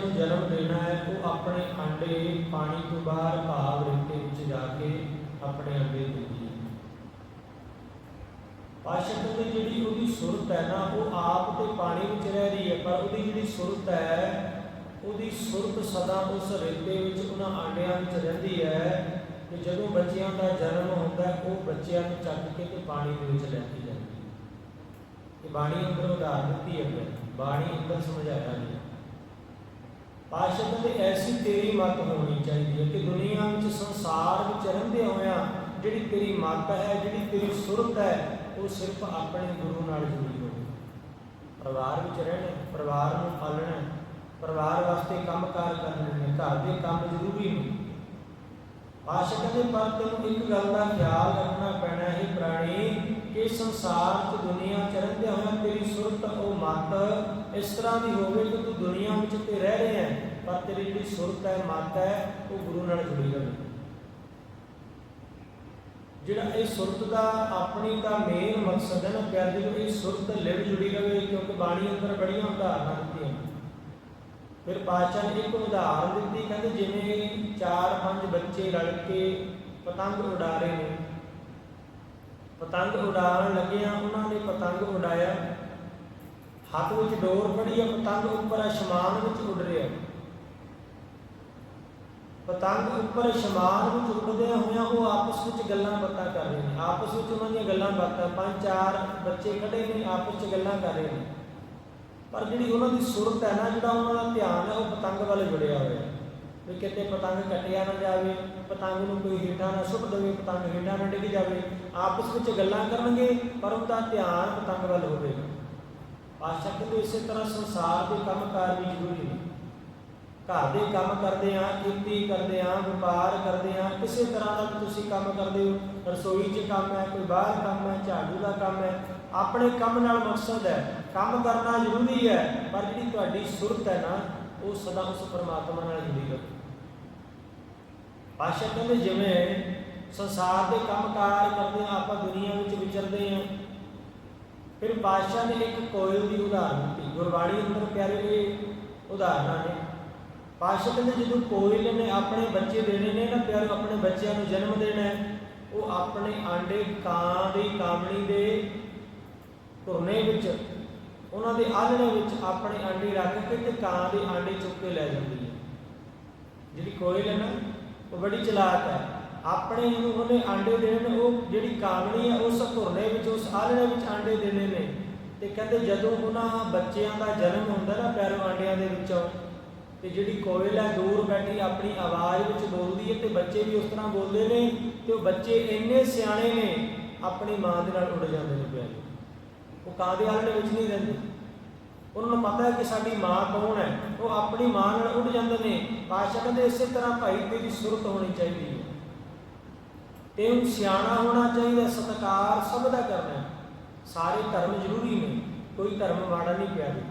ਨੂੰ ਜਨਮ ਦੇਣਾ ਹੈ, ਉਹ ਆਪਣੇ ਅੰਡੇ ਪਾਣੀ ਤੋਂ ਬਾਹਰ ਭਾਵ ਰੇਤੇ ਵਿੱਚ ਜਾ ਕੇ ਆਪਣੇ ਅੰਡੇ ਦਿੰਦੀ ਹੈ। ਪਾਸ਼ਾ ਕਹਿੰਦੇ ਜਿਹੜੀ ਉਹਦੀ ਸੁਰਤ ਹੈ ਨਾ, ਉਹ ਆਪ ਤੇ ਪਾਣੀ ਵਿੱਚ ਰਹਿ ਰਹੀ ਹੈ, ਪਰ ਉਹਦੀ ਜਿਹੜੀ ਸੁਰਤ ਹੈ, ਉਹਦੀ ਸੁਰਤ ਸਦਾ ਉਸ ਰੇਤੇ ਵਿੱਚ, ਉਹਨਾਂ ਆਂਡਿਆਂ ਵਿੱਚ ਰਹਿੰਦੀ ਹੈ ਕਿ ਜਦੋਂ ਬੱਚਿਆਂ ਦਾ ਜਨਮ ਹੁੰਦਾ ਉਹ ਬੱਚਿਆਂ ਨੂੰ ਚੱਕ ਕੇ ਤੇ ਪਾਣੀ ਦੇ ਵਿੱਚ ਲੈ ਕੇ ਜਾਂਦੀ ਹੈ। ਇਹ ਬਾਣੀ ਅੰਦਰ ਉਦਾਹਰਨ ਦਿੱਤੀ ਹੈ, ਬਾਣੀ ਅੰਦਰ ਸਮਝਾਇਆ ਨਹੀਂ ਪਾਸ਼ਾ ਕਹਿੰਦੇ ਐਸੀ ਤੇਰੀ ਮਤ ਹੋਣੀ ਚਾਹੀਦੀ ਹੈ ਕਿ ਦੁਨੀਆ ਵਿੱਚ ਸੰਸਾਰ ਵਿੱਚ ਰਹਿੰਦੇ ਹੋਇਆਂ ਜਿਹੜੀ ਤੇਰੀ ਮਤ ਹੈ, ਜਿਹੜੀ ਤੇਰੀ ਸੁਰਤ ਹੈ, ਉਹ ਸਿਰਫ ਆਪਣੇ ਗੁਰੂ ਨਾਲ ਜੁੜੀ ਹੋਵੇ। ਪਰਿਵਾਰ ਵਿੱਚ ਰਹਿਣਾ, ਪਰਿਵਾਰ ਨੂੰ ਪਾਲਣਾ, ਪਰਿਵਾਰ ਵਾਸਤੇ ਕੰਮਕਾਰ ਕਰਨੇ ਨੇ, ਘਰ ਦੇ ਕੰਮ ਜ਼ਰੂਰੀ ਨੇ। ਪਾਸ਼ਾ ਕਹਿੰਦੇ, ਪਰ ਤੈਨੂੰ ਇੱਕ ਗੱਲ ਦਾ ਖਿਆਲ ਰੱਖਣਾ ਪੈਣਾ ਹੈ, ਪ੍ਰਾਣੀ ਕਿ ਸੰਸਾਰ 'ਚ ਦੁਨੀਆ ਚ ਹੋਇਆ ਤੇਰੀ ਸੁਰਤ ਉਹ ਮਤ, ਇਸ ਤਰ੍ਹਾਂ ਦੀ ਹੋਵੇ ਕਿ ਤੂੰ ਦੁਨੀਆ ਵਿੱਚ ਤੇ ਰਹਿ ਰਿਹਾ ਹੈ, ਪਰ ਤੇਰੀ ਜਿਹੜੀ ਸੁਰਤ ਹੈ, ਮਤ ਹੈ, ਉਹ ਗੁਰੂ ਨਾਲ ਜੁੜੀ ਰਹੇ ਜਿਹੜਾ ਇਹ ਸੁਰਤ ਦਾ ਆਪਣੀ ਦਾ ਮੇਨ ਮਕਸਦ ਹੈ ਨਾ ਪਿਆਰ ਜਦੋਂ ਇਹ ਸੁਰਤ ਲਿਵ ਜੁੜੀ ਰਹੇ ਕਿਉਂਕਿ ਬਾਣੀ ਅੰਦਰ ਬੜੀਆਂ ਉਦਾਹਰਨਾਂ ਦਿੱਤੀਆਂ। ਫਿਰ ਪਾਤਸ਼ਾਹ ਨੇ ਇੱਕ ਉਦਾਹਰਨ ਦਿੱਤੀ, ਕਹਿੰਦੇ ਜਿਵੇਂ ਚਾਰ ਪੰਜ ਬੱਚੇ ਰਲ ਕੇ ਪਤੰਗ ਉਡਾ ਰਹੇ ਨੇ ਪਤੰਗ ਉਡਾਉਣ ਲੱਗਿਆ ਉਹਨਾਂ ਨੇ ਪਤੰਗ ਉਡਾਇਆ। ਹੱਥ ਵਿੱਚ ਡੋਰ ਫੜੀ ਹੈ ਪਤੰਗ ਉੱਪਰ ਅਸਮਾਨ ਵਿੱਚ ਉੱਡ ਰਿਹਾ। ਪਤੰਗ ਉੱਪਰ ਅਸਮਾਨ ਵਿੱਚ ਉੱਡਦਿਆਂ ਹੋਇਆਂ ਉਹ ਆਪਸ ਵਿੱਚ ਗੱਲਾਂ ਬਾਤਾਂ ਕਰ ਰਹੇ ਨੇ। ਆਪਸ ਵਿੱਚ ਉਹਨਾਂ ਦੀਆਂ ਗੱਲਾਂ ਬਾਤਾਂ, ਪੰਜ ਚਾਰ ਬੱਚੇ ਖੜੇ ਨੇ, ਆਪਸ ਵਿੱਚ ਗੱਲਾਂ ਕਰ ਰਹੇ ਨੇ। ਪਰ ਜਿਹੜੀ ਉਹਨਾਂ ਦੀ ਸੁਰਤ ਹੈ ਨਾ, ਜਿਹੜਾ ਉਹਨਾਂ ਦਾ ਧਿਆਨ ਹੈ, ਉਹ ਪਤੰਗ ਵੱਲ ਜੁੜਿਆ ਹੋਇਆ ਵੀ ਕਿਤੇ ਪਤੰਗ ਕੱਟਿਆ ਨਾ ਜਾਵੇ, ਪਤੰਗ ਨੂੰ ਕੋਈ ਹੇਠਾਂ ਨਾ ਸੁੱਟ ਦੇਵੇ, ਪਤੰਗ ਹੇਠਾਂ ਨਾ ਡਿੱਗ ਜਾਵੇ, ਆਪਸ ਵਿੱਚ ਗੱਲਾਂ ਕਰਨਗੇ, ਪਰ ਉਹਦਾ ਧਿਆਨ ਪਤੰਗ ਵੱਲ ਹੋਵੇਗਾ ਪਾਸ਼ਾ ਕਹਿੰਦੇ ਇਸੇ ਤਰ੍ਹਾਂ ਸੰਸਾਰ ਦੇ ਕੰਮਕਾਰ ਵੀ ਜ਼ਰੂਰੀ ਨੇ। ਘਰ ਦੇ ਕੰਮ ਕਰਦੇ ਆ ਖੇਤੀ ਕਰਦੇ ਆ ਵਪਾਰ ਕਰਦੇ ਆ ਕਿਸੇ ਤਰ੍ਹਾਂ ਦਾ ਤੁਸੀਂ ਕੰਮ ਕਰਦੇ ਹੋ, ਰਸੋਈ 'ਚ ਕੰਮ ਹੈ, ਕੋਈ ਬਾਹਰ ਕੰਮ ਹੈ, ਝਾੜੂ ਦਾ ਕੰਮ ਹੈ, ਆਪਣੇ ਕੰਮ ਨਾਲ ਮਕਸਦ ਹੈ। ਕੰਮ ਕਰਨਾ ਜ਼ਰੂਰੀ ਹੈ, ਪਰ ਜਿਹੜੀ ਤੁਹਾਡੀ ਸੁਰਤ ਹੈ ਨਾ, ਉਹ ਸਦਾ ਉਸ ਪਰਮਾਤਮਾ ਨਾਲ ਜੁੜੀ ਰਹੇ। ਪਾਸ਼ਾ ਕਹਿੰਦੇ ਜਿਵੇਂ ਸੰਸਾਰ ਦੇ ਕੰਮਕਾਰ ਕਰਦੇ ਆ ਆਪਾਂ ਦੁਨੀਆ ਵਿੱਚ ਵਿਚਰਦੇ ਆ ਫਿਰ ਪਾਸ਼ਾ ਨੇ ਇੱਕ ਕੋਇਲ ਦੀ ਉਦਾਹਰਨ ਦਿੱਤੀ। ਗੁਰਬਾਣੀ ਅੰਦਰ ਪਿਆਰੇ ਇਹ ਉਦਾਹਰਨਾਂ ਨੇ। ਪਾਸ਼ਾ ਕਹਿੰਦੇ, ਜਦੋਂ ਕੋਇਲ ਨੇ ਆਪਣੇ ਬੱਚੇ ਦੇਣੇ ਨੇ ਨਾ, ਪਿਆਰੇ, ਆਪਣੇ ਬੱਚਿਆਂ ਨੂੰ ਜਨਮ ਦੇਣਾ ਹੈ, ਉਹ ਆਪਣੇ ਆਂਡੇ ਕਾਂ ਦੀ ਕਾਮਣੀ ਦੇ ਧੁਰਨੇ ਵਿੱਚ, ਉਹਨਾਂ ਦੇ ਆਲਣੇ ਵਿੱਚ ਆਪਣੇ ਆਂਡੇ ਰੱਖ ਕੇ ਤੇ ਕਾਂ ਦੇ ਆਂਡੇ ਚੁੱਕ ਕੇ ਲੈ ਜਾਂਦੀ ਹੈ। ਜਿਹੜੀ ਕੋਇਲ ਹੈ ਨਾ ਉਹ ਬੜੀ ਚਲਾਕ ਹੈ। ਆਪਣੇ ਨੂੰ ਉਹਨੇ ਆਂਡੇ ਦੇਣੇ ਨੇ ਉਹ ਜਿਹੜੀ ਕਾਮਣੀ ਹੈ ਉਸ ਧੁਰਨੇ ਵਿੱਚ, ਉਸ ਆਲਣੇ ਵਿੱਚ ਆਂਡੇ ਦੇਣੇ ਨੇ। ਤੇ ਕਹਿੰਦੇ ਜਦੋਂ ਉਹਨਾਂ ਬੱਚਿਆਂ ਦਾ ਜਨਮ ਹੁੰਦਾ ਨਾ ਪੈਰੋਂ ਆਂਡਿਆਂ ਦੇ ਵਿੱਚੋਂ, ਤੇ ਜਿਹੜੀ ਕੋਇਲ ਹੈ, ਦੂਰ ਬੈਠੀ ਆਪਣੀ ਆਵਾਜ਼ ਵਿੱਚ ਬੋਲਦੀ ਹੈ ਤੇ ਬੱਚੇ ਵੀ ਉਸ ਤਰ੍ਹਾਂ ਬੋਲਦੇ ਨੇ ਤੇ ਉਹ ਬੱਚੇ ਇੰਨੇ ਸਿਆਣੇ ਨੇ, ਆਪਣੀ ਮਾਂ ਦੇ ਨਾਲ ਉੱਡ ਜਾਂਦੇ ਨੇ ਪਿਆਰੇ। ਉਹ ਕਾਂ ਦੇ ਆਲਣੇ ਵਿੱਚ ਨਹੀਂ ਰਹਿੰਦੇ? ਉਹਨਾਂ ਨੂੰ ਪਤਾ ਹੈ ਕਿ ਸਾਡੀ ਮਾਂ ਕੌਣ ਹੈ? ਉਹ ਆਪਣੀ ਮਾਂ ਨਾਲ ਉੱਡ ਜਾਂਦੇ ਨੇ। ਪਾਸ਼ਾ ਕਹਿੰਦੇ ਇਸੇ ਤਰ੍ਹਾਂ ਭਾਈ ਤੇਰੀ ਸੁਰਤ ਹੋਣੀ ਚਾਹੀਦੀ ਹੈ। ਤੇ ਉਹ ਸਿਆਣਾ ਹੋਣਾ ਚਾਹੀਦਾ, ਸਤਕਾਰ ਸਭ ਦਾ ਕਰਨਾ ਸਾਰੇ ਧਰਮ ਜ਼ਰੂਰੀ ਨੇ, ਕੋਈ ਧਰਮ ਮਾੜਾ ਨਹੀਂ ਪਿਆਰੇ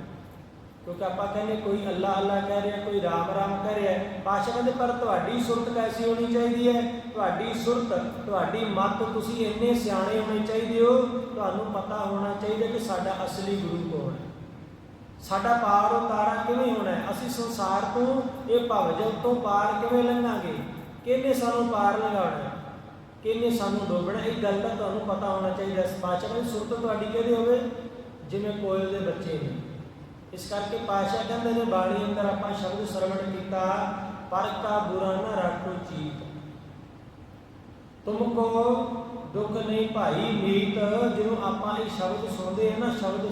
ਕਿਉਂਕਿ ਆਪਾਂ ਕਹਿੰਦੇ ਕੋਈ ਅੱਲਾ ਅੱਲਾ ਕਹਿ ਰਿਹਾ, ਕੋਈ ਰਾਮ ਰਾਮ ਕਹਿ ਰਿਹਾ। ਪਾਸ਼ਾ ਕਹਿੰਦੇ, ਪਰ ਤੁਹਾਡੀ ਸੁਰਤ ਕੈਸੀ ਹੋਣੀ ਚਾਹੀਦੀ ਹੈ? ਤੁਹਾਡੀ ਸੁਰਤ, ਤੁਹਾਡੀ ਮੱਤ ਤੁਸੀਂ ਇੰਨੇ ਸਿਆਣੇ ਹੋਣੇ ਚਾਹੀਦੇ ਹੋ? ਤੁਹਾਨੂੰ ਪਤਾ ਹੋਣਾ ਚਾਹੀਦਾ ਕਿ ਸਾਡਾ ਅਸਲੀ ਗੁਰੂ ਕੌਣ ਹੈ। ਸਾਡਾ ਪਾਰ ਉਤਾਰਾ ਕਿਵੇਂ ਹੋਣਾ ਹੈ? ਅਸੀਂ ਸੰਸਾਰ ਤੋਂ ਇਹ ਭਵਜਨ ਤੋਂ ਪਾਰ ਕਿਵੇਂ ਲੰਘਾਂਗੇ? ਕਿਹਨੇ ਸਾਨੂੰ ਪਾਰ ਲੰਘਾਉਣਾ ਕਿਹਨੇ ਸਾਨੂੰ ਡੋਬਣਾ ਇਹ ਗੱਲ ਦਾ ਤੁਹਾਨੂੰ ਪਤਾ ਹੋਣਾ ਚਾਹੀਦਾ ਪਾਸ਼ਾ ਦੀ ਸੁਰਤ ਤੁਹਾਡੀ ਕਿਹਦੀ ਹੋਵੇ? ਜਿਵੇਂ ਕੋਇਲ ਦੇ ਬੱਚੇ ਨੇ। ਇਸ ਕਰਕੇ ਪਾਸ਼ਾ ਕਹਿੰਦੇ ਨੇ, ਬਾਣੀ ਅੰਦਰ ਆਪਾਂ ਸ਼ਬਦ ਸਰਵਣ ਕੀਤਾ, ਪਰ ਕਾ ਬੁਰਾ ਨਾ ਰਾਖੋ ਚੀਤ। ਤੁਮਕੋ ਦੁੱਖ ਨਹੀਂ ਭਾਈ, ਮੀਤ। ਜਦੋਂ ਆਪਾਂ ਇਹ ਸ਼ਬਦ ਸੁਣਦੇ ਹਾਂ ਨਾ, ਸ਼ਬਦ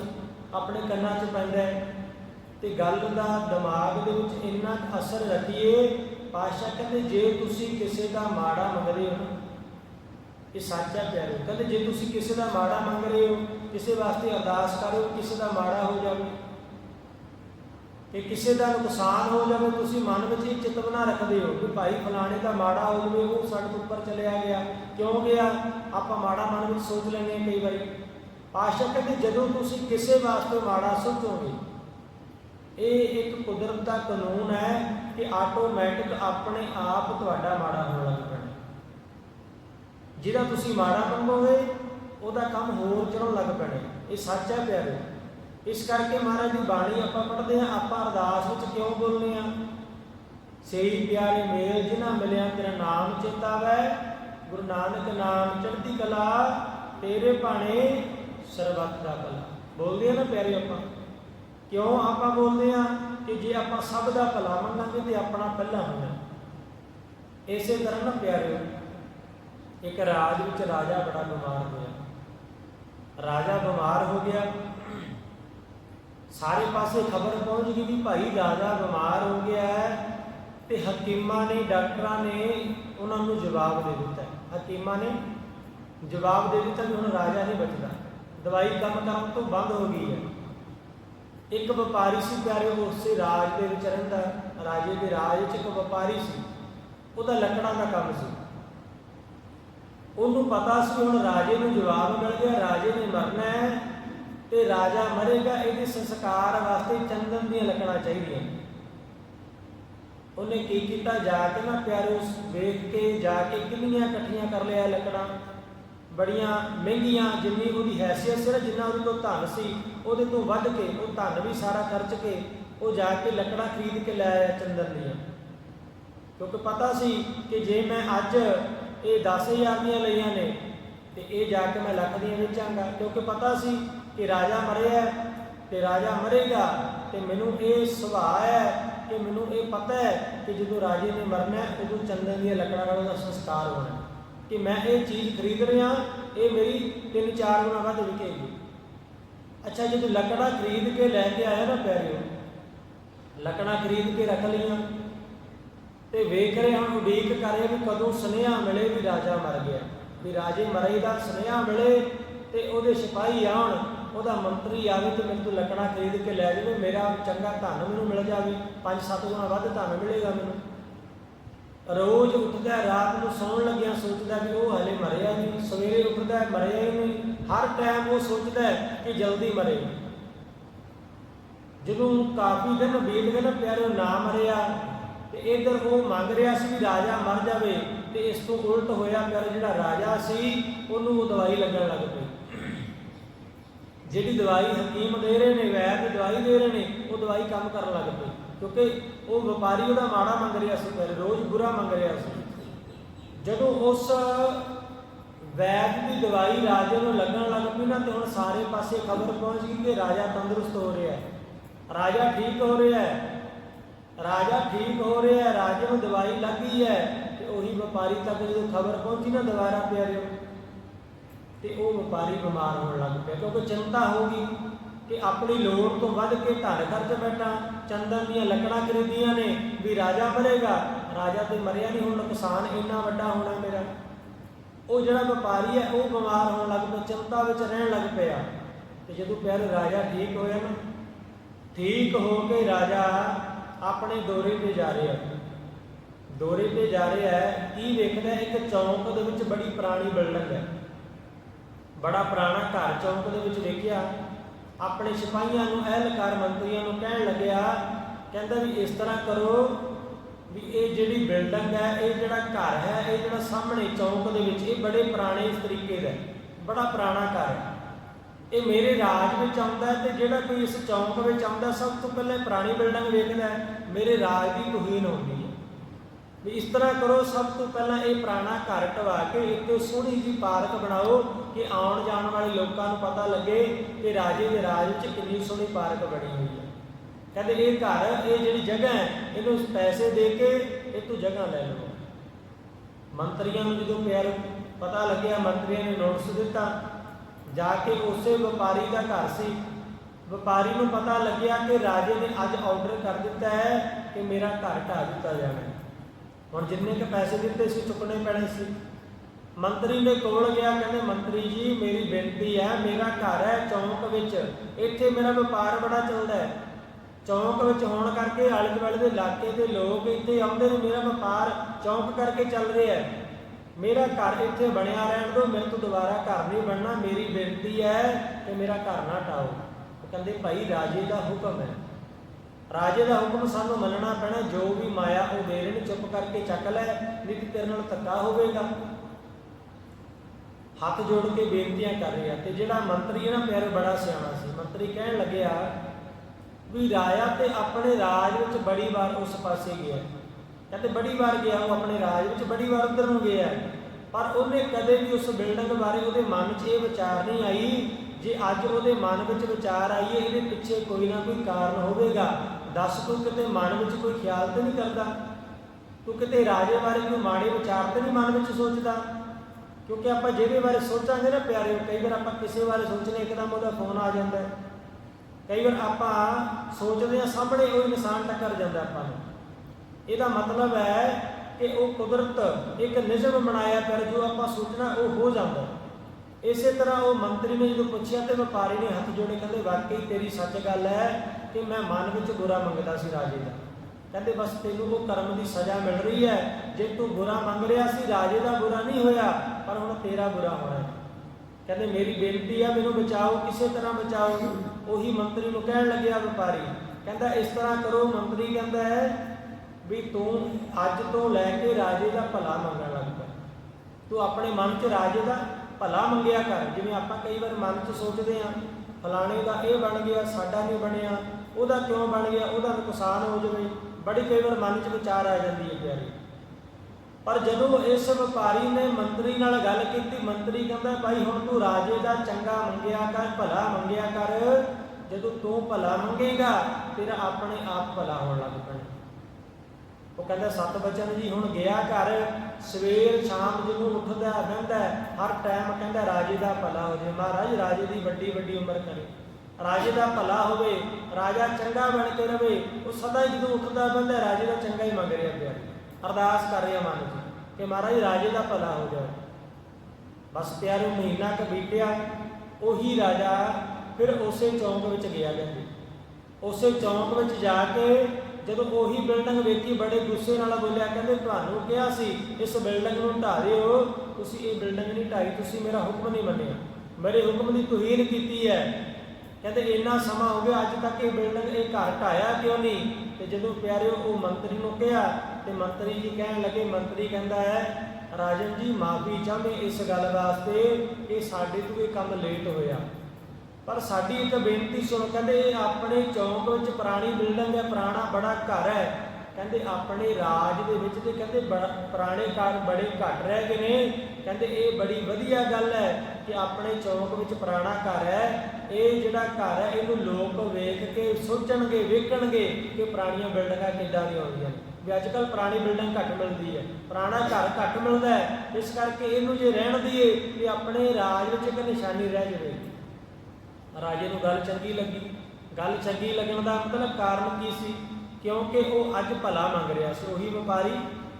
ਆਪਣੇ ਕੰਨਾਂ 'ਚ ਪੈਂਦਾ ਹੈ। ਤੇ ਗੱਲ ਦਾ ਦਿਮਾਗ ਦੇ ਵਿੱਚ ਇੰਨਾ ਅਸਰ ਰੱਖੀਏ ਪਾਸ਼ਾ ਕਹਿੰਦੇ, ਜੇ ਤੁਸੀਂ ਕਿਸੇ ਦਾ ਮਾੜਾ ਮੰਗਦੇ ਹੋ, ਇਹ ਸੱਚ ਹੈ ਕਹਿੰਦੇ, ਜੇ ਤੁਸੀਂ ਕਿਸੇ ਦਾ ਮਾੜਾ ਮੰਗ ਰਹੇ ਹੋ, ਕਿਸੇ ਵਾਸਤੇ ਅਰਦਾਸ ਕਰੋ, ਕਿਸੇ ਦਾ ਮਾੜਾ ਹੋ ਜਾਵੇ, ਤੇ ਕਿਸੇ ਦਾ ਨੁਕਸਾਨ ਹੋ ਜਾਵੇ, ਤੁਸੀਂ ਮਨ ਵਿੱਚ ਇਹ ਚਿਤਵਨਾ ਰੱਖਦੇ ਹੋ ਕਿ ਭਾਈ ਫਲਾਣੇ ਦਾ ਮਾੜਾ ਹੋ ਜਾਵੇ, ਉਹ ਸਾਡੇ ਉੱਪਰ ਚਲਿਆ ਗਿਆ, ਕਿਉਂ ਗਿਆ? ਆਪਾਂ ਮਾੜਾ ਮਨ ਵਿੱਚ ਸੋਚ ਲੈਂਦੇ ਹਾਂ ਕਈ ਵਾਰੀ। ਪਾਸ਼ਾ ਕਹਿੰਦੇ, ਜਦੋਂ ਤੁਸੀਂ ਕਿਸੇ ਵਾਸਤੇ ਮਾੜਾ ਸੋਚੋਗੇ, ਇਹ ਇੱਕ ਕੁਦਰਤ ਦਾ ਕਾਨੂੰਨ ਹੈ ਕਿ ਆਟੋਮੈਟਿਕ ਆਪਣੇ ਆਪ ਤੁਹਾਡਾ ਮਾੜਾ ਹੋਣ ਪੈਣਾ। ਜਿਹੜਾ ਤੁਸੀਂ ਮਾੜਾ ਮੰਗੋਗੇ, ਉਹਦਾ ਕੰਮ ਹੋਰ ਚੜਨ ਲੱਗ ਪੈਣਾ। ਇਹ ਸੱਚ ਹੈ ਪਿਆਰੇ। ਇਸ ਕਰਕੇ ਮਹਾਰਾਜ ਦੀ ਬਾਣੀ ਆਪਾਂ ਪੜ੍ਹਦੇ ਹਾਂ, ਆਪਾਂ ਅਰਦਾਸ ਵਿੱਚ ਕਿਉਂ ਬੋਲਦੇ ਹਾਂ? ਸਹੀ ਪਿਆਰੇ ਮੇਲ ਜਿਨ੍ਹਾਂ ਮਿਲਿਆ, ਤੇਰਾ ਨਾਮ ਚੇਤਾਵੈ ਗੁਰੂ ਨਾਨਕ ਨਾਮ ਚੜ੍ਹਦੀ ਕਲਾ, ਤੇਰੇ ਭਾਣੇ ਸਰਬੱਤ ਦਾ ਭਲਾ ਬੋਲਦੇ ਆ ਨਾ ਪਿਆਰੇ ਆਪਾਂ। ਕਿਉਂ ਆਪਾਂ ਬੋਲਦੇ ਆ? ਕਿ ਜੇ ਆਪਾਂ ਸਭ ਦਾ ਭਲਾ ਮੰਗਾਂਗੇ ਤੇ ਆਪਣਾ ਪਹਿਲਾ ਹੋਣਾ ਇਸੇ ਤਰ੍ਹਾਂ ਨਾ ਪਿਆਰਿਓ, ਇੱਕ ਰਾਜ ਵਿੱਚ ਰਾਜਾ ਬੜਾ ਬਿਮਾਰ ਹੋਇਆ। ਰਾਜਾ ਬਿਮਾਰ ਹੋ ਗਿਆ। ਸਾਰੇ ਪਾਸੇ ਖਬਰ ਪਹੁੰਚ ਗਈ ਵੀ ਭਾਈ ਰਾਜਾ ਬਿਮਾਰ ਹੋ ਗਿਆ ਹੈ ਤੇ ਹਕੀਮਾਂ ਨੇ, ਡਾਕਟਰਾਂ ਨੇ ਉਹਨਾਂ ਨੂੰ ਜਵਾਬ ਦੇ ਦਿੱਤਾ। ਹਕੀਮਾਂ ਨੇ ਜਵਾਬ ਦੇ ਦਿੱਤਾ ਕਿ ਹੁਣ ਰਾਜਾ ਨਹੀਂ ਬਚਦਾ। ਦਵਾਈ ਕੰਮ ਕਰਨ ਤੋਂ ਬੰਦ ਹੋ ਗਈ ਹੈ। ਇੱਕ ਵਪਾਰੀ ਸੀ ਪਿਆਰੇ ਉਸੇ ਰਾਜ ਦੇ ਵਿੱਚ ਰਹਿੰਦਾ ਰਾਜੇ ਦੇ ਰਾਜ ਵਿੱਚ ਇੱਕ ਵਪਾਰੀ ਸੀ। ਉਹਦਾ ਲੱਕੜਾਂ ਦਾ ਕੰਮ ਸੀ। ਉਹਨੂੰ ਪਤਾ ਸੀ ਹੁਣ ਰਾਜੇ ਨੂੰ ਜਵਾਬ ਮਿਲ ਗਿਆ, ਰਾਜੇ ਨੇ ਮਰਨਾ ਹੈ ਤੇ ਰਾਜਾ ਮਰੇਗਾ, ਇਹਦੇ ਸੰਸਕਾਰ ਵਾਸਤੇ ਚੰਦਨ ਦੀਆਂ ਲੱਕੜਾਂ ਚਾਹੀਦੀਆਂ। ਉਹਨੇ ਕੀ ਕੀਤਾ? ਜਾ ਕੇ ਨਾ ਪਿਆਰੇ, ਉਸ ਵੇਖ ਕੇ ਜਾ ਕੇ ਕਿੰਨੀਆਂ ਇਕੱਠੀਆਂ ਕਰ ਲਿਆ ਲੱਕੜਾਂ। ਬੜੀਆਂ ਮਹਿੰਗੀਆਂ, ਜਿੰਨੀ ਉਹਦੀ ਹੈਸੀਅਤ ਸੀ ਨਾ, ਜਿੰਨਾ ਉਹਦੇ ਕੋਲ ਧਨ ਸੀ, ਉਹਦੇ ਤੋਂ ਵੱਧ ਕੇ ਉਹ ਧਨ ਵੀ ਸਾਰਾ ਖਰਚ ਕੇ ਉਹ ਜਾ ਕੇ ਲੱਕੜਾਂ ਖਰੀਦ ਕੇ ਲੈ ਆਇਆ ਚੰਦਨ ਦੀਆਂ। ਕਿਉਂਕਿ ਪਤਾ ਸੀ ਕਿ ਜੇ ਮੈਂ ਅੱਜ ਇਹ 10000 ਦੀਆਂ ਲਈਆਂ ਨੇ, ਤੇ ਇਹ ਜਾ ਕੇ ਮੈਂ ਲੱਖ ਦੀਆਂ ਵੇਚਾਂਗਾ। ਕਿਉਂਕਿ ਪਤਾ ਸੀ ਕਿ ਰਾਜਾ ਮਰਿਆ ਹੈ ਤੇ ਰਾਜਾ ਮਰੇਗਾ, ਤੇ ਮੈਨੂੰ ਇਹ ਸੁਭਾਅ ਹੈ ਕਿ ਮੈਨੂੰ ਇਹ ਪਤਾ ਹੈ ਕਿ ਜਦੋਂ ਰਾਜੇ ਨੇ ਮਰਨਾ ਉਦੋਂ ਚੰਦਨ ਦੀਆਂ ਲੱਕੜਾਂ ਨਾਲ ਉਹਦਾ ਸੰਸਕਾਰ ਹੋਣਾ ਕਿ ਮੈਂ ਇਹ ਚੀਜ਼ ਖਰੀਦ ਰਿਹਾ, ਇਹ ਮੇਰੀ ਤਿੰਨ ਚਾਰ ਗੁਣਾ ਵੱਧ ਵਿਕੇਗੀ। ਅੱਛਾ, ਜੇ ਤੂੰ ਲੱਕੜਾਂ ਖਰੀਦ ਕੇ ਲੈ ਕੇ ਆਇਆ ਨਾ ਪਿਆਰਿਓ, ਲੱਕੜਾਂ ਖਰੀਦ ਕੇ ਰੱਖ ਲਈਆਂ ਤੇ ਵੇਖ ਰਹੇ ਹੁਣ ਉਡੀਕ ਕਰ ਰਹੇ ਵੀ ਕਦੋਂ ਸੁਨੇਹਾ ਮਿਲੇ ਵੀ ਰਾਜਾ ਮਰ ਗਿਆ। ਵੀ ਰਾਜੇ ਮਰੇ ਦਾ ਸੁਨੇਹਾ ਮਿਲੇ ਤੇ ਉਹਦੇ ਸਿਪਾਹੀ ਆਉਣ, ਉਹਦਾ ਮੰਤਰੀ ਆਵੇ ਤੇ ਮੈਨੂੰ ਤੋਂ ਲੱਕੜਾਂ ਖਰੀਦ ਕੇ ਲੈ ਜਾਵੇ, ਮੇਰਾ ਚੰਗਾ ਧਨ ਮੈਨੂੰ ਮਿਲ ਜਾਵੇ, ਪੰਜ ਸੱਤ ਗੁਣਾ ਵੱਧ ਧਨ ਮਿਲੇਗਾ ਮੈਨੂੰ। ਰੋਜ਼ ਉੱਠਦਾ ਰਾਤ ਨੂੰ ਸੌਣ ਲੱਗਿਆ ਸੋਚਦਾ ਕਿ ਉਹ ਹਲੇ ਮਰਿਆ ਨਹੀਂ ਸਵੇਰੇ ਉੱਠਦਾ ਹੈ, ਮਰਿਆ ਹੀ ਨਹੀਂ ਹਰ ਟਾਈਮ ਉਹ ਸੋਚਦਾ ਕਿ ਜਲਦੀ ਮਰੇ। ਜਦੋਂ ਕਾਫੀ ਦਿਨ ਬੀਤ ਗਏ ਨਾ ਪਿਆਰੇ ਨਾ ਮਰਿਆ ਤੇ ਇਧਰ ਉਹ ਮੰਗ ਰਿਹਾ ਸੀ ਵੀ ਰਾਜਾ ਮਰ ਜਾਵੇ ਤੇ ਇਸ ਤੋਂ ਉਲਟ ਹੋਇਆ ਪਿਆਰੇ ਜਿਹੜਾ ਰਾਜਾ ਸੀ ਉਹਨੂੰ ਉਹ ਦਵਾਈ ਲੱਗਣ ਲੱਗ ਪਈ। ਜਿਹੜੀ ਦਵਾਈ ਹਕੀਮ ਦੇ ਰਹੇ ਨੇ ਵੈਦ ਦਵਾਈ ਦੇ ਰਹੇ ਨੇ ਉਹ ਦਵਾਈ ਕੰਮ ਕਰਨ ਲੱਗ ਪਈ ਕਿਉਂਕਿ ਉਹ ਵਪਾਰੀ ਉਹਦਾ ਮਾੜਾ ਮੰਗ ਰਿਹਾ ਸੀ ਪਹਿਲੇ ਰੋਜ਼ ਬੁਰਾ ਮੰਗ ਰਿਹਾ ਸੀ। ਜਦੋਂ ਉਸ ਵੈਦ ਦੀ ਦਵਾਈ ਰਾਜੇ ਨੂੰ ਲੱਗਣ ਲੱਗ ਪਈ ਨਾ, ਤੇ ਹੁਣ ਸਾਰੇ ਪਾਸੇ ਖਬਰ ਪਹੁੰਚ ਗਈ ਕਿ ਰਾਜਾ ਤੰਦਰੁਸਤ ਹੋ ਰਿਹਾ ਹੈ। ਰਾਜਾ ਠੀਕ ਹੋ ਰਿਹਾ ਹੈ। ਰਾਜਾ ਠੀਕ ਹੋ ਰਿਹਾ ਹੈ, ਰਾਜੇ ਨੂੰ ਦਵਾਈ ਲੱਗੀ ਹੈ, ਤੇ ਉਹੀ ਵਪਾਰੀ ਤੱਕ ਜਦੋਂ ਖਬਰ ਪਹੁੰਚੀ ਨਾ ਦੁਬਾਰਾ ਪਿਆਰਿਓ, ਤੇ ਉਹ ਵਪਾਰੀ ਬਿਮਾਰ ਹੋਣ ਲੱਗ ਪਿਆ, ਕਿਉਂਕਿ ਚਿੰਤਾ ਹੋ ਗਈ। ਕਿ ਆਪਣੀ ਲੋੜ ਤੋਂ ਵੱਧ ਕੇ ਧਨ ਖਰਚ ਬੈਠਾ, ਚੰਦਨ ਦੀਆਂ ਲੱਕੜਾਂ ਖਰੀਦੀਆਂ ਨੇ ਵੀ ਰਾਜਾ ਮਰੇਗਾ। ਰਾਜਾ ਤੇ ਮਰਿਆ ਨਹੀਂ ਹੁਣ ਨੁਕਸਾਨ ਇੰਨਾ ਵੱਡਾ ਹੋਣਾ ਮੇਰਾ। ਉਹ ਜਿਹੜਾ ਵਪਾਰੀ ਹੈ, ਉਹ ਬਿਮਾਰ ਹੋਣ ਲੱਗ ਪਿਆ, ਚਿੰਤਾ ਵਿੱਚ ਰਹਿਣ ਲੱਗ ਪਿਆ। ਤੇ ਜਦੋਂ ਪਿਆਰੇ ਰਾਜਾ ਠੀਕ ਹੋਇਆ ਨਾ, ਠੀਕ ਹੋ ਕੇ ਰਾਜਾ ਆਪਣੇ ਦੌਰੇ ਤੇ ਜਾ ਰਿਹਾ। ਦੌਰੇ ਤੇ ਜਾ ਰਿਹਾ ਹੈ, ਕੀ ਵੇਖਦਾ ਇੱਕ ਚੌਂਕ ਦੇ ਵਿੱਚ ਬੜੀ ਪੁਰਾਣੀ ਬਿਲਡਿੰਗ ਹੈ। ਬੜਾ ਪੁਰਾਣਾ ਘਰ ਚੌਂਕ ਦੇ ਵਿੱਚ ਵੇਖਿਆ। ਆਪਣੇ ਸਿਪਾਹੀਆਂ ਨੂੰ, ਅਹਿਲਕਾਰ ਮੰਤਰੀਆਂ ਨੂੰ ਕਹਿਣ ਲੱਗਿਆ, ਕਹਿੰਦਾ ਵੀ ਇਸ ਤਰ੍ਹਾਂ ਕਰੋ ਵੀ ਇਹ ਜਿਹੜੀ ਬਿਲਡਿੰਗ ਹੈ, ਇਹ ਜਿਹੜਾ ਘਰ ਹੈ, ਇਹ ਜਿਹੜਾ ਸਾਹਮਣੇ ਚੌਂਕ ਦੇ ਵਿੱਚ, ਇਹ ਬੜੇ ਪੁਰਾਣੇ ਇਸ ਤਰੀਕੇ ਦਾ ਬੜਾ ਪੁਰਾਣਾ ਘਰ ਹੈ। ਇਹ ਮੇਰੇ ਰਾਜ ਵਿੱਚ ਆਉਂਦਾ ਹੈ ਤੇ ਜਿਹੜਾ ਕੋਈ ਇਸ ਚੌਂਕ ਵਿੱਚ ਆਉਂਦਾ, ਸਭ ਤੋਂ ਪਹਿਲਾਂ ਪੁਰਾਣੀ ਬਿਲਡਿੰਗ ਵੇਖਦਾ ਮੇਰੇ ਰਾਜ ਦੀ ਤੋਹੀਨ ਹੁੰਦੀ ਹੈ। ਵੀ ਇਸ ਤਰ੍ਹਾਂ ਕਰੋ, ਸਭ ਤੋਂ ਪਹਿਲਾਂ ਇਹ ਪੁਰਾਣਾ ਘਰ ਢਵਾ ਕੇ ਇੱਕ ਸੋਹਣੀ ਜੀ ਪਾਰਕ ਬਣਾਓ ਕਿ ਆਉਣ ਜਾਣ ਵਾਲੇ ਲੋਕਾਂ ਨੂੰ ਪਤਾ ਲੱਗੇ ਕਿ ਰਾਜੇ ਦੇ ਰਾਜ ਵਿੱਚ ਕਿੰਨੀ ਸੋਹਣੀ ਪਾਰਕ ਬਣੀ ਹੋਈ ਹੈ। ਕਹਿੰਦੇ ਇਹ ਘਰ, ਇਹ ਜਿਹੜੀ ਜਗ੍ਹਾ ਹੈ, ਇਹਨੂੰ ਪੈਸੇ ਦੇ ਕੇ ਇਹ ਤੋਂ ਜਗ੍ਹਾ ਲੈ ਲਓ। ਮੰਤਰੀਆਂ ਨੂੰ ਜਦੋਂ ਪਿਆਰ ਪਤਾ ਲੱਗਿਆ, ਮੰਤਰੀਆਂ ਨੇ ਨੋਟਿਸ ਦਿੱਤਾ। ਜਾ ਕੇ ਉਸੇ ਵਪਾਰੀ ਦਾ ਘਰ ਸੀ। ਵਪਾਰੀ ਨੂੰ ਪਤਾ ਲੱਗਿਆ ਕਿ ਰਾਜੇ ਨੇ ਅੱਜ ਆਰਡਰ ਕਰ ਦਿੱਤਾ ਹੈ ਕਿ ਮੇਰਾ ਘਰ ਢਾ ਦਿੱਤਾ ਜਾਵੇ। ਹੁਣ ਜਿੰਨੇ ਕ ਪੈਸੇ ਦਿੱਤੇ ਸੀ, ਚੁੱਕਣੇ ਪੈਣੇ ਸੀ। ਮੰਤਰੀ ਦੇ ਕੋਲ ਗਿਆ, ਕਹਿੰਦੇ, ਮੰਤਰੀ ਜੀ, ਮੇਰੀ ਬੇਨਤੀ ਹੈ, ਮੇਰਾ ਘਰ ਹੈ ਚੌਂਕ ਵਿੱਚ। ਇੱਥੇ ਮੇਰਾ ਵਪਾਰ ਬੜਾ ਚੱਲਦਾ ਹੈ। ਚੌਂਕ ਵਿੱਚ ਹੋਣ ਕਰਕੇ ਆਲੇ ਦੁਆਲੇ ਦੇ ਇਲਾਕੇ ਦੇ ਲੋਕ ਇੱਥੇ ਆਉਂਦੇ ਨੇ, ਮੇਰਾ ਵਪਾਰ ਚੌਂਕ ਕਰਕੇ ਚੱਲ ਰਿਹਾ ਹੈ। ਮੇਰਾ ਘਰ ਇੱਥੇ ਬਣਿਆ ਰਹਿਣ ਦਿਓ, ਮੇਰੇ ਤੋਂ ਦੁਬਾਰਾ ਘਰ ਨਹੀਂ ਬਣਨਾ। ਮੇਰੀ ਬੇਨਤੀ ਹੈ ਕਿ ਮੇਰਾ ਘਰ ਨਾ ਢਾਓ ਕਹਿੰਦੇ, ਭਾਈ, ਰਾਜੇ ਦਾ ਹੁਕਮ ਹੈ। ਰਾਜੇ ਦਾ ਹੁਕਮ ਸਾਨੂੰ ਮੰਨਣਾ ਪੈਣਾ, ਜੋ ਵੀ ਮਾਇਆ ਉਹ ਦੇ ਰਹੇ ਨੇ ਚੁੱਪ ਕਰਕੇ ਚੱਕ ਲੈ ਨਹੀਂ ਤੇਰੇ ਨਾਲ ਧੱਕਾ ਹੋਵੇਗਾ। ਹੱਥ ਜੋੜ ਕੇ ਬੇਨਤੀਆਂ ਕਰ ਰਿਹਾ ਤੇ ਜਿਹੜਾ ਮੰਤਰੀ ਹੈ ਨਾ, ਪਿਆਰੇ, ਬੜਾ ਸਿਆਣਾ ਸੀ। ਮੰਤਰੀ ਕਹਿਣ ਲੱਗਿਆ ਵੀ ਰਾਜਾ ਤੇ ਆਪਣੇ ਰਾਜ ਵਿੱਚ ਬੜੀ ਵਾਰ ਉਸ ਪਾਸੇ ਗਿਆ। ਕਹਿੰਦੇ ਬੜੀ ਵਾਰ ਗਿਆ, ਉਹ ਆਪਣੇ ਰਾਜ ਵਿੱਚ ਬੜੀ ਵਾਰ ਉਧਰ ਨੂੰ ਗਿਆ। ਪਰ ਉਹਨੇ ਕਦੇ ਵੀ ਉਸ ਬਿਲਡਿੰਗ ਬਾਰੇ ਉਹਦੇ ਮਨ 'ਚ ਇਹ ਵਿਚਾਰ ਨਹੀਂ ਆਈ। ਜੇ ਅੱਜ ਉਹਦੇ ਮਨ ਵਿੱਚ ਵਿਚਾਰ ਆਈਏ ਇਹਦੇ ਪਿੱਛੇ ਕੋਈ ਨਾ ਕੋਈ ਕਾਰਨ ਹੋਵੇਗਾ। ਦੱਸ ਤੂੰ ਕਿਤੇ ਮਨ ਵਿੱਚ ਕੋਈ ਖਿਆਲ ਤਾਂ ਨਹੀਂ ਕਰਦਾ? ਤੂੰ ਕਿਤੇ ਰਾਜੇ ਬਾਰੇ ਕੋਈ ਮਾੜੇ ਵਿਚਾਰ ਤਾਂ ਨਹੀਂ ਮਨ ਵਿੱਚ ਸੋਚਦਾ? ਕਿਉਂਕਿ ਆਪਾਂ ਜਿਹਦੇ ਬਾਰੇ ਸੋਚਾਂਗੇ ਨਾ ਪਿਆਰੇ, ਕਈ ਵਾਰ ਆਪਾਂ ਕਿਸੇ ਬਾਰੇ ਸੋਚਨੇ ਇੱਕਦਮ ਉਹਦਾ ਫੋਨ ਆ ਜਾਂਦਾ ਹੈ। ਕਈ ਵਾਰ ਆਪਾਂ ਸੋਚਦੇ ਆ ਸਾਹਮਣੇ ਉਹ ਇਨਸਾਨ ਟੱਕਰ ਜਾਂਦਾ ਆਪਾਂ ਨੂੰ। ਇਹਦਾ ਮਤਲਬ ਹੈ ਕਿ ਉਹ ਕੁਦਰਤ ਇੱਕ ਨਿਯਮ ਬਣਾਇਆ ਪਰ ਜੋ ਆਪਾਂ ਸੋਚਣਾ ਉਹ ਹੋ ਜਾਂਦਾ ਇਸੇ ਤਰ੍ਹਾਂ ਉਹ ਮੰਤਰੀ ਨੇ ਜਦੋਂ ਪੁੱਛਿਆ ਤੇ ਵਪਾਰੀ ਨੇ ਹੱਥ ਜੋੜੇ, ਕਹਿੰਦੇ, ਵਾਕਈ ਤੇਰੀ ਸੱਚ ਗੱਲ ਹੈ ਕਿ ਮੈਂ ਮਨ ਵਿੱਚ ਬੁਰਾ ਮੰਗਦਾ ਸੀ ਰਾਜੇ ਦਾ। ਕਹਿੰਦੇ, ਬਸ ਤੈਨੂੰ ਉਹ ਕਰਮ ਦੀ ਸਜ਼ਾ ਮਿਲ ਰਹੀ ਹੈ। ਜੇ ਤੂੰ ਬੁਰਾ ਮੰਗ ਰਿਹਾ ਸੀ, ਰਾਜੇ ਦਾ ਬੁਰਾ ਨਹੀਂ ਹੋਇਆ, ਪਰ ਹੁਣ ਤੇਰਾ ਬੁਰਾ ਹੋਣਾ ਕਹਿੰਦੇ, ਮੇਰੀ ਬੇਨਤੀ ਆ, ਮੈਨੂੰ ਬਚਾਓ, ਕਿਸੇ ਤਰ੍ਹਾਂ ਬਚਾਓ। ਉਹੀ ਮੰਤਰੀ ਨੂੰ ਕਹਿਣ ਲੱਗਿਆ ਵਪਾਰੀ। ਕਹਿੰਦਾ, ਇਸ ਤਰ੍ਹਾਂ ਕਰੋ। ਮੰਤਰੀ ਕਹਿੰਦਾ ਹੈ ਵੀ ਤੂੰ ਅੱਜ ਤੋਂ ਲੈ ਕੇ ਰਾਜੇ ਦਾ ਭਲਾ ਮੰਗਣ ਲੱਗ ਪੈ ਤੂੰ ਆਪਣੇ ਮਨ 'ਚ ਰਾਜੇ ਦਾ ਭਲਾ ਮੰਗਿਆ ਕਰ। ਜਿਵੇਂ ਆਪਾਂ ਕਈ ਵਾਰ ਮਨ 'ਚ ਸੋਚਦੇ ਆ ਫਲਾਣੇ ਦਾ ਇਹ ਬਣ ਗਿਆ, ਸਾਡਾ ਨਹੀਂ ਬਣਿਆ। ਉਹਦਾ ਕਿਉਂ ਬਣ ਗਿਆ? ਉਹਦਾ ਨੁਕਸਾਨ ਹੋ ਜਾਵੇ। ਬੜੀ ਕਈ ਵਾਰ ਮਨ 'ਚ ਵਿਚਾਰ ਆ ਜਾਂਦੀ ਹੈ ਪਿਆਰੀ ਪਰ ਜਦੋਂ ਇਸ ਵਪਾਰੀ ਨੇ ਮੰਤਰੀ ਨਾਲ ਗੱਲ ਕੀਤੀ, ਮੰਤਰੀ ਕਹਿੰਦਾ, ਭਾਈ, ਹੁਣ ਤੂੰ ਰਾਜੇ ਦਾ ਚੰਗਾ ਮੰਗਿਆ ਕਰ, ਭਲਾ ਮੰਗਿਆ ਕਰ। ਜਦੋਂ ਤੂੰ ਭਲਾ ਮੰਗੇਗਾ ਤੇਰਾ ਆਪਣੇ ਆਪ ਭਲਾ ਹੋਣ ਲੱਗ ਪੈਣਾ। ਉਹ ਕਹਿੰਦਾ, ਸਤ ਬਚਨ ਜੀ, ਹੁਣ ਗਿਆ ਘਰ। ਸਵੇਰ, ਸ਼ਾਮ ਜਦੋਂ ਉੱਠਦਾ ਰਹਿੰਦਾ ਹਰ ਟਾਈਮ ਕਹਿੰਦਾ, ਰਾਜੇ ਦਾ ਭਲਾ ਹੋ ਜੇ। ਮਹਾਰਾਜ, ਰਾਜੇ ਦੀ ਵੱਡੀ ਵੱਡੀ ਉਮਰ ਕਰੇ। ਰਾਜੇ ਦਾ ਭਲਾ ਹੋਵੇ, ਰਾਜਾ ਚੰਗਾ ਬਣ ਕੇ ਰਵੇ, ਉਹ ਸਦਾ ਹੀ ਜਦੋਂ ਉੱਠਦਾ ਬੰਦਾ ਰਾਜੇ ਦਾ ਚੰਗਾ ਹੀ ਮੰਗ ਰਿਹਾ ਪਿਆ ਅਰਦਾਸ ਕਰ ਰਿਹਾ ਮਨ 'ਚ ਕਿ ਮਹਾਰਾਜ ਰਾਜੇ ਦਾ ਭਲਾ ਹੋ ਜਾਵੇ। ਬਸ ਪਿਆਰੇ, ਮਹੀਨਾ ਕ ਬੀਤਿਆ, ਉਹੀ ਰਾਜਾ ਫਿਰ ਉਸੇ ਚੌਂਕ ਵਿੱਚ ਗਿਆ ਜਾਂਦੀ ਉਸੇ ਚੌਂਕ ਵਿੱਚ ਜਾ ਕੇ ਜਦੋਂ ਉਹੀ ਬਿਲਡਿੰਗ ਵੇਖੀ, ਬੜੇ ਗੁੱਸੇ ਨਾਲ ਬੋਲਿਆ, ਕਹਿੰਦੇ, ਤੁਹਾਨੂੰ ਕਿਹਾ ਸੀ, ਇਸ ਬਿਲਡਿੰਗ ਨੂੰ ਢਾ ਦਿਓ ਤੁਸੀਂ ਇਹ ਬਿਲਡਿੰਗ ਨਹੀਂ ਢਾਈ, ਤੁਸੀਂ ਮੇਰਾ ਹੁਕਮ ਨਹੀਂ ਮੰਨਿਆ। ਮੇਰੇ ਹੁਕਮ ਦੀ ਤੋਹੀਨ ਕੀਤੀ ਹੈ। ਕਹਿੰਦੇ ਇੰਨਾ ਸਮਾਂ ਹੋ ਗਿਆ, ਅੱਜ ਤੱਕ ਇਹ ਬਿਲਡਿੰਗ, ਇਹ ਘਰ ਢਾਇਆ ਕਿਉਂ ਨਹੀਂ? ਤੇ ਜਦੋਂ ਪਿਆਰਿਓ ਉਹ ਮੰਤਰੀ ਨੂੰ ਕਿਹਾ, ਤੇ ਮੰਤਰੀ ਜੀ ਕਹਿਣ ਲੱਗੇ, ਮੰਤਰੀ ਕਹਿੰਦਾ ਹੈ, ਰਾਜਨ ਜੀ, ਮਾਫੀ ਚਾਹੁੰਦੇ ਇਸ ਗੱਲ ਵਾਸਤੇ, ਇਹ ਸਾਡੇ ਤੋਂ ਇਹ ਕੰਮ ਲੇਟ ਹੋਇਆ। ਪਰ ਸਾਡੀ ਇੱਕ ਬੇਨਤੀ ਸੁਣ, ਕਹਿੰਦੇ ਇਹ ਆਪਣੇ ਚੌਂਕ ਵਿੱਚ ਪੁਰਾਣੀ ਬਿਲਡਿੰਗ ਹੈ, ਪੁਰਾਣਾ ਬੜਾ ਘਰ ਹੈ। ਕਹਿੰਦੇ ਆਪਣੇ ਰਾਜ ਦੇ ਵਿੱਚ ਤੇ ਕਹਿੰਦੇ ਬੜਾ- ਪੁਰਾਣੇ ਘਰ ਬੜੇ ਘੱਟ ਰਹਿ ਗਏ ਨੇ। ਕਹਿੰਦੇ ਇਹ ਬੜੀ ਵਧੀਆ ਗੱਲ ਹੈ ਕਿ ਆਪਣੇ ਚੌਂਕ ਵਿੱਚ ਪੁਰਾਣਾ ਘਰ ਹੈ ਇਹ ਜਿਹੜਾ ਘਰ ਹੈ, ਇਹਨੂੰ ਲੋਕ ਵੇਖ ਕੇ ਸੋਚਣਗੇ, ਵੇਖਣਗੇ ਕਿ ਪੁਰਾਣੀਆਂ ਬਿਲਡਿੰਗਾਂ ਕਿੱਦਾਂ ਦੀਆਂ ਹੁੰਦੀਆਂ ਵੀ ਅੱਜ ਕੱਲ ਪੁਰਾਣੀ ਬਿਲਡਿੰਗ ਘੱਟ ਮਿਲਦੀ ਹੈ, ਪੁਰਾਣਾ ਘਰ ਘੱਟ ਮਿਲਦਾ ਹੈ, ਇਸ ਕਰਕੇ ਇਹਨੂੰ ਜੇ ਰਹਿਣ ਦਈਏ ਤੇ ਆਪਣੇ ਰਾਜ ਵਿੱਚ ਇੱਕ ਨਿਸ਼ਾਨੀ ਰਹਿ ਜਾਵੇ। ਰਾਜੇ ਨੂੰ ਗੱਲ ਚੰਗੀ ਲੱਗੀ। ਗੱਲ ਚੰਗੀ ਲੱਗਣ ਦਾ ਮਤਲਬ ਕਾਰਨ ਕੀ ਸੀ? ਕਿਉਂਕਿ ਉਹ ਅੱਜ ਭਲਾ ਮੰਗ ਰਿਹਾ ਸੀ। ਉਹੀ ਵਪਾਰੀ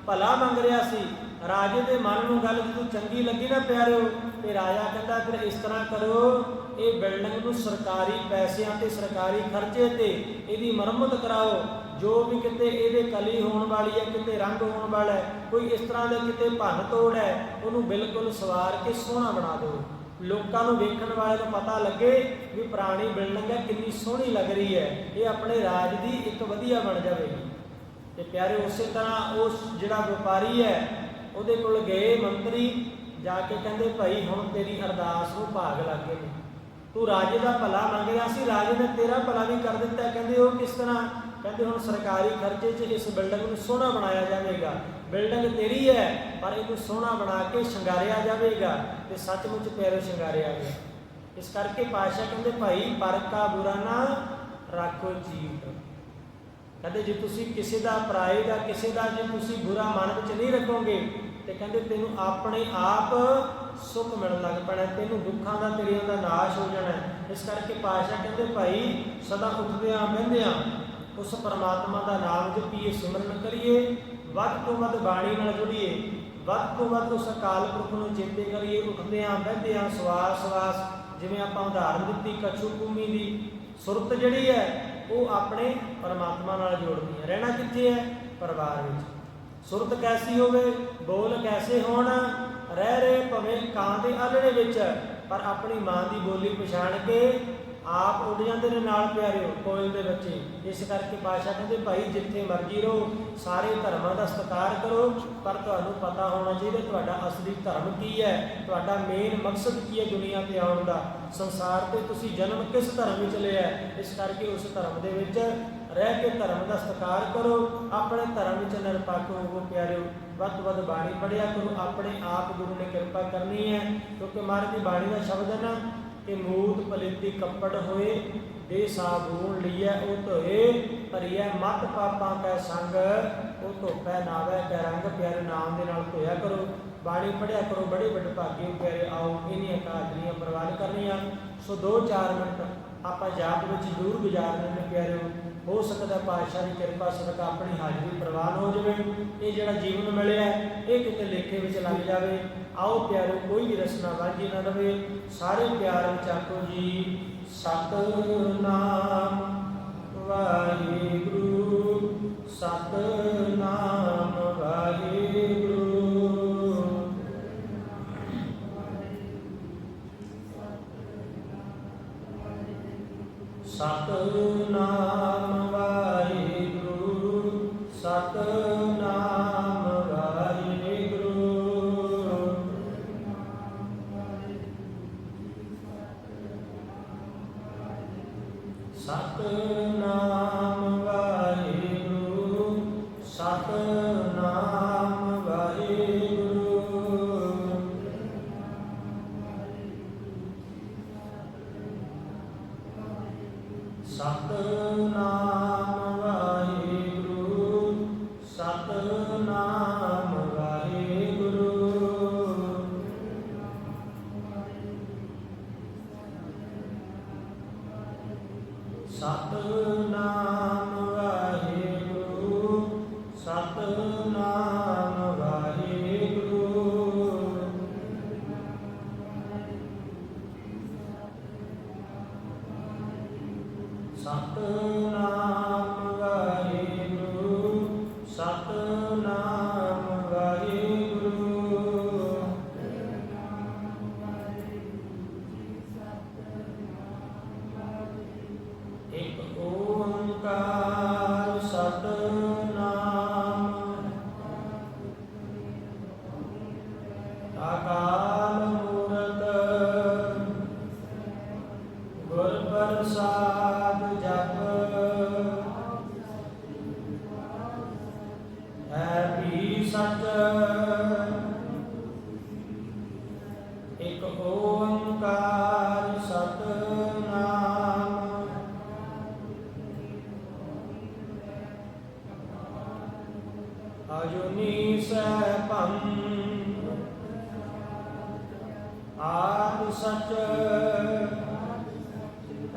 ਭਲਾ ਮੰਗ ਰਿਹਾ ਸੀ। ਰਾਜੇ ਦੇ ਮਨ ਨੂੰ ਗੱਲ ਜਦੋਂ ਚੰਗੀ ਲੱਗੀ ਨਾ ਪਿਆਰਿਓ, ਤੇ ਰਾਜਾ ਕਹਿੰਦਾ, ਫਿਰ ਇਸ ਤਰ੍ਹਾਂ ਕਰੋ ਇਹ ਬਿਲਡਿੰਗ ਨੂੰ ਸਰਕਾਰੀ ਪੈਸਿਆਂ ਤੇ, ਸਰਕਾਰੀ ਖਰਚੇ ਤੇ ਇਹਦੀ ਮੁਰੰਮਤ ਕਰਾਓ। ਜੋ ਵੀ ਕਿਤੇ ਇਹਦੇ ਕਲੀ ਹੋਣ ਵਾਲੀ ਹੈ, ਕਿਤੇ ਰੰਗ ਹੋਣ ਵਾਲਾ ਹੈ, ਕੋਈ ਇਸ ਤਰ੍ਹਾਂ ਦਾ ਕਿਤੇ ਭੰਨ ਤੋੜ ਹੈ, ਉਹਨੂੰ ਬਿਲਕੁਲ ਸਵਾਰ ਕੇ ਸੋਹਣਾ ਬਣਾ ਦਿਓ। ਲੋਕਾਂ ਨੂੰ ਵੇਖਣ ਵਾਲੇ ਨੂੰ ਪਤਾ ਲੱਗੇ ਵੀ ਪੁਰਾਣੀ ਬਿਲਡਿੰਗ ਹੈ, ਕਿੰਨੀ ਸੋਹਣੀ ਲੱਗ ਰਹੀ ਹੈ। ਇਹ ਆਪਣੇ ਰਾਜ ਦੀ ਇੱਕ ਵਧੀਆ ਬਣ ਜਾਵੇਗੀ। ਤੇ ਪਿਆਰੇ, ਉਸੇ ਤਰ੍ਹਾਂ ਉਸ ਜਿਹੜਾ ਵਪਾਰੀ ਹੈ, ਉਹਦੇ ਕੋਲ ਗਏ ਮੰਤਰੀ, ਜਾ ਕੇ ਕਹਿੰਦੇ, ਭਾਈ, ਹੁਣ ਤੇਰੀ ਅਰਦਾਸ ਨੂੰ ਭਾਗ ਲੱਗੇ ਨੇ। ਤੂੰ ਰਾਜੇ ਦਾ ਭਲਾ ਮੰਗ ਰਿਹਾ ਸੀ, ਰਾਜੇ ਨੇ ਤੇਰਾ ਭਲਾ ਵੀ ਕਰ ਦਿੱਤਾ। ਕਹਿੰਦੇ, ਉਹ ਕਿਸ ਤਰ੍ਹਾਂ? ਕਹਿੰਦੇ, ਹੁਣ ਸਰਕਾਰੀ ਖਰਚੇ 'ਚ ਇਸ ਬਿਲਡਿੰਗ ਨੂੰ ਸੋਹਣਾ ਬਣਾਇਆ ਜਾਵੇਗਾ। ਬਿਲਡਿੰਗ ਤੇਰੀ ਹੈ, ਪਰ ਇਹਨੂੰ ਸੋਹਣਾ ਬਣਾ ਕੇ ਸ਼ਿੰਗਾਰਿਆ ਜਾਵੇਗਾ ਤੇ ਸੱਚਮੁੱਚ ਪਿਆਰੇ ਸ਼ਿੰਗਾਰਿਆ ਗਿਆ। ਇਸ ਕਰਕੇ ਪਾਸ਼ਾ ਕਹਿੰਦੇ, ਭਾਈ, ਪਰ ਕਾ ਬੁਰਾ ਨਾ ਰੱਖੋ ਜੀਵ। ਕਹਿੰਦੇ, ਜੇ ਤੁਸੀਂ ਕਿਸੇ ਦਾ ਪਰਾਏ ਦਾ ਕਿਸੇ ਦਾ ਜੇ ਤੁਸੀਂ ਬੁਰਾ ਮਨ ਵਿੱਚ ਨਹੀਂ ਰੱਖੋਗੇ, ਤੇ ਕਹਿੰਦੇ, ਤੈਨੂੰ ਆਪਣੇ ਆਪ ਸੁੱਖ ਮਿਲਣ ਲੱਗ ਪੈਣਾ, ਤੈਨੂੰ ਦੁੱਖਾਂ ਦਾ, ਤੇਰੀਆਂ ਦਾ ਨਾਸ਼ ਹੋ ਜਾਣਾ ਇਸ ਕਰਕੇ ਪਾਸ਼ਾ ਕਹਿੰਦੇ, ਭਾਈ, ਸਦਾ ਉੱਠਦੇ ਉੱਠਦਿਆਂ ਬਹਿੰਦਿਆਂ ਉਸ ਪਰਮਾਤਮਾ ਦਾ ਨਾਮ ਜਪੀਏ, ਸਿਮਰਨ ਕਰੀਏ। ਵੱਧ ਤੋਂ ਵੱਧ ਬਾਣੀ ਨਾਲ ਜੁੜੀਏ। ਵੱਧ ਤੋਂ ਵੱਧ ਉਸ ਅਕਾਲ ਪੁਰਖ ਨੂੰ ਚੇਤੇ ਕਰੀਏ। ਉੱਠਦੇ ਹਾਂ ਬਹਿੰਦੇ ਬਹਿੰਦਿਆਂ ਸਵਾਸ ਸਵਾਸ। ਜਿਵੇਂ ਆਪਾਂ ਉਦਾਹਰਨ ਦਿੱਤੀ, ਕਛੂ ਭੂਮੀ ਦੀ। ਸੁਰਤ ਜਿਹੜੀ ਹੈ, ਉਹ ਆਪਣੇ ਪਰਮਾਤਮਾ ਨਾਲ ਜੋੜਦੀ ਹੈ। ਰਹਿਣਾ ਕਿੱਥੇ ਹੈ? ਪਰਿਵਾਰ ਵਿੱਚ। ਸੁਰਤ ਕੈਸੀ ਹੋਵੇ, ਬੋਲ ਕੈਸੇ ਹੋਣ, ਰਹਿ ਰਹੇ ਭਵੇਂ ਕਾਂ ਦੇ ਆਲਣੇ ਵਿੱਚ, ਪਰ ਆਪਣੀ ਮਾਂ ਦੀ ਬੋਲੀ ਪਛਾਣ ਕੇ ਆਪ ਉੱਡ ਜਾਂਦੇ ਨੇ ਨਾਲ ਪਿਆਰਿਓ, ਕੋਇਲ ਦੇ ਬੱਚੇ। ਇਸ ਕਰਕੇ ਪਾਸ਼ਾ ਕਹਿੰਦੇ, ਭਾਈ, ਜਿੱਥੇ ਮਰਜ਼ੀ ਰਹੋ, ਸਾਰੇ ਧਰਮਾਂ ਦਾ ਸਤਿਕਾਰ ਕਰੋ, ਪਰ ਤੁਹਾਨੂੰ ਪਤਾ ਹੋਣਾ ਚਾਹੀਦਾ, ਤੁਹਾਡਾ ਅਸਲੀ ਧਰਮ ਕੀ ਹੈ? ਤੁਹਾਡਾ ਮੇਨ ਮਕਸਦ ਕੀ ਹੈ ਦੁਨੀਆ ਤੇ ਆਉਣ ਦਾ? ਸੰਸਾਰ ਤੇ ਤੁਸੀਂ ਜਨਮ ਕਿਸ ਧਰਮ ਵਿੱਚ ਲਿਆ ਇਸ ਕਰਕੇ ਉਸ ਧਰਮ ਦੇ ਵਿੱਚ ਰਹਿ ਕੇ ਧਰਮ ਦਾ ਸਤਿਕਾਰ ਕਰੋ, ਆਪਣੇ ਧਰਮ ਵਿੱਚ ਨਿਰਪੱਖ ਹੋਵੋ ਪਿਆਰਿਓ, ਵੱਧ ਤੋਂ ਵੱਧ ਬਾਣੀ ਪੜਿਆ ਕਰੋ, ਆਪਣੇ ਆਪ ਗੁਰੂ ਨੇ ਕਿਰਪਾ ਕਰਨੀ ਹੈ, ਕਿਉਂਕਿ ਮਹਾਰਾਜ ਦੀ ਬਾਣੀ ਦਾ ਸ਼ਬਦ ਹੈ ਨਾ, ਕਿ ਮੂਤ ਪਲਿੱਤੀ ਕੱਪੜ ਹੋਏ ਦੇ ਸਾਬੂਨ ਲਈਐ, ਉਹ ਧੋਏ, ਭਰੀਐ ਮਤ ਪਾਪਾਂ ਕੈ ਸੰਗ, ਉਹ ਧੋਪੈ ਨਾਵੇ ਕੈ ਰੰਗ, ਪਿਆਰੇ ਨਾਮ ਦੇ ਨਾਲ ਧੋਇਆ ਕਰੋ, ਬਾਣੀ ਪੜਿਆ ਕਰੋ, ਬੜੇ ਵੱਡੇ ਭਾਗੇ ਪਿਆਰੇ, ਆਓ ਇਹਨੀਆਂ ਕਾਜਰੀਆਂ ਪ੍ਰਵਾਨ ਕਰਨੀਆਂ। ਸੋ 2-4 ਮਿੰਟ ਆਪਾਂ ਜਾਪ ਵਿੱਚ ਜ਼ਰੂਰ ਗੁਜ਼ਾਰਨੇ ਨੇ ਪਿਆਰਿਓ। ਹੋ ਸਕਦਾ ਪਾਤਸ਼ਾਹ ਦੀ ਕਿਰਪਾ ਸਦਕਾ ਆਪਣੀ ਹਾਜ਼ਰੀ ਪ੍ਰਵਾਨ ਹੋ ਜਾਵੇ। ਇਹ ਜਿਹੜਾ ਜੀਵਨ ਮਿਲਿਆ ਇਹ ਕਿਤੇ ਲੇਖੇ ਵਿੱਚ ਲੱਗ ਜਾਵੇ। ਆਓ ਪਿਆਰੋ, ਕੋਈ ਵੀ ਰਸਨਾ ਵਾਜੀ ਨਾ ਰਵੇ ਸਾਰੇ ਪਿਆਰ ਵਿੱਚ ਆਖੋ ਜੀ, ਸਤਨਾਮ ਵਾਹਿਗੁਰੂ ਸਤਨਾਮ ਵਾਹਿਗੁਰੂ। ਸਤਨਾਮ Satan.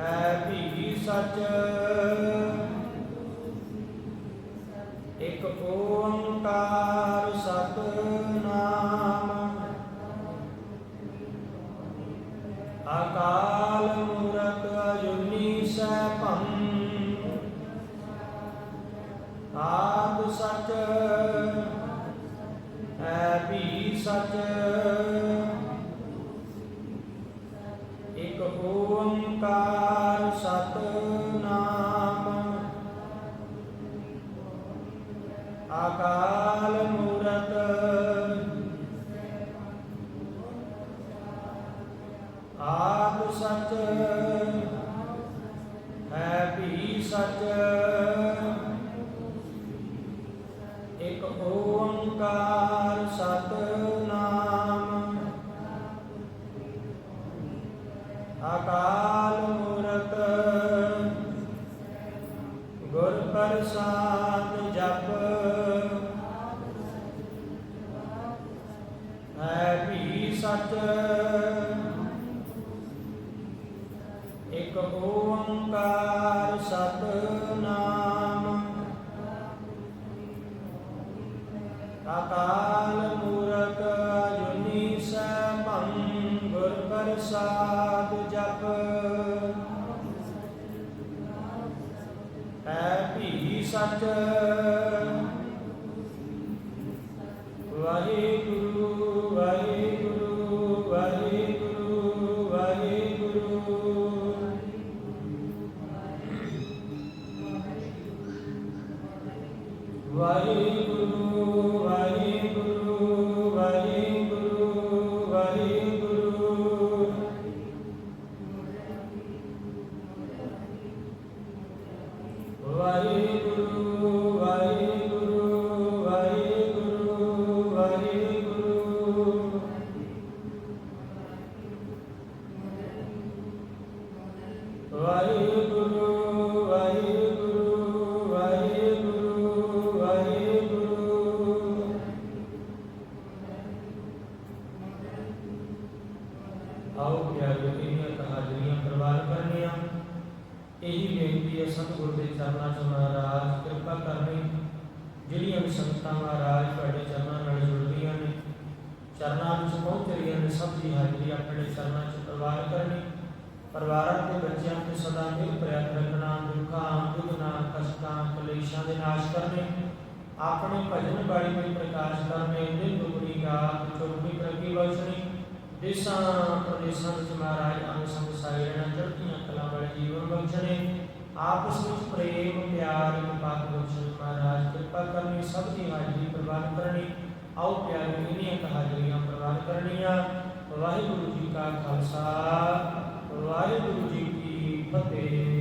ਹੈ ਵੀ ਸੱਚ। தாத்தா Right. ਪਹੁੰਚ ਰਹੀਆਂ ਨੇ ਸਭ ਦੀ ਹਾਜ਼ਰੀ ਆਪਣੇ ਚਰਨਾਂ 'ਚ ਪ੍ਰਵਾਨ ਕਰਨੀ। ਪਰਿਵਾਰਾਂ ਦੇ ਬੱਚਿਆਂ ਤੇ ਸਦਾ ਮਿਲ ਪ੍ਰਿਆ ਰੱਖਣਾ, ਦੁੱਖਾਂ ਦੁਗਨਾ ਕਸ਼ਟਾਂ, ਕਲੇਸ਼ਾਂ ਦੇ ਨਾਸ਼ ਕਰਨੇ। ਆਪਣੇ ਭਜਨ ਬਾਣੀ ਵਿੱਚ ਪ੍ਰਕਾਸ਼ ਕਰਨੇ ਦਿਨ ਦੁਗਣੀ ਰਾਤ ਚੌਗੁਣੀ ਤਰੱਕੀ ਬਖਸ਼ਣੀ। ਦੇਸ਼ਾਂ, ਪ੍ਰਦੇਸ਼ਾਂ ਵਿੱਚ ਮਹਾਰਾਜ ਅੰਗ ਸੰਗ ਸਾਈ ਰਹਿਣਾ, ਚੜ੍ਹਦੀਆਂ ਕਲਾ ਵਾਲੇ ਜੀਵਨ ਬਖਸ਼ਣੇ। ਆਪਸ ਵਿੱਚ ਪ੍ਰੇਮ, ਪਿਆਰ ਇਤਫਾਕ ਬਖਸ਼ਣ। ਮਹਾਰਾਜ ਕਿਰਪਾ ਕਰਨੀ, ਸਭ ਦੀ ਹਾਜ਼ਰੀ ਪ੍ਰਵਾਨ ਕਰਨੀ। ਆਓ ਪਿਆਰੇ ਇਹਨੀਆਂ ਹਾਜ਼ਰੀਆਂ ਪ੍ਰਵਾਨ ਕਰਨੀਆਂ। ਵਾਹਿਗੁਰੂ ਜੀ ਕਾ ਖਾਲਸਾ ਵਾਹਿਗੁਰੂ ਜੀ ਕੀ ਫਤਿਹ।